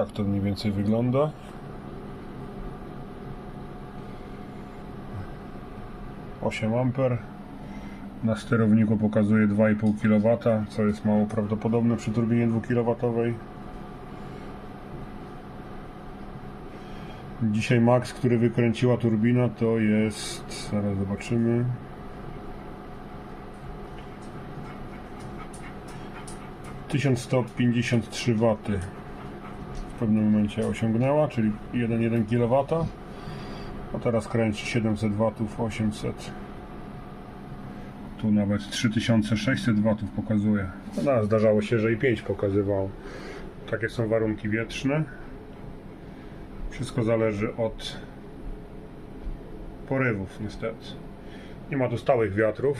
Tak to mniej więcej wygląda. Osiem amper. Na sterowniku pokazuje 2,5 kW, co jest mało prawdopodobne przy turbinie 2 kW. Dzisiaj max, który wykręciła turbina to jest, zaraz zobaczymy. Tysiąc sto pięćdziesiąt trzy W w pewnym momencie osiągnęła, czyli 1,1 kW. A teraz kręci 700 W, 800. Tu nawet 3600 W pokazuje. No, zdarzało się, że i 5 pokazywało. Takie są warunki wietrzne. Wszystko zależy od porywów, niestety. Nie ma tu stałych wiatrów.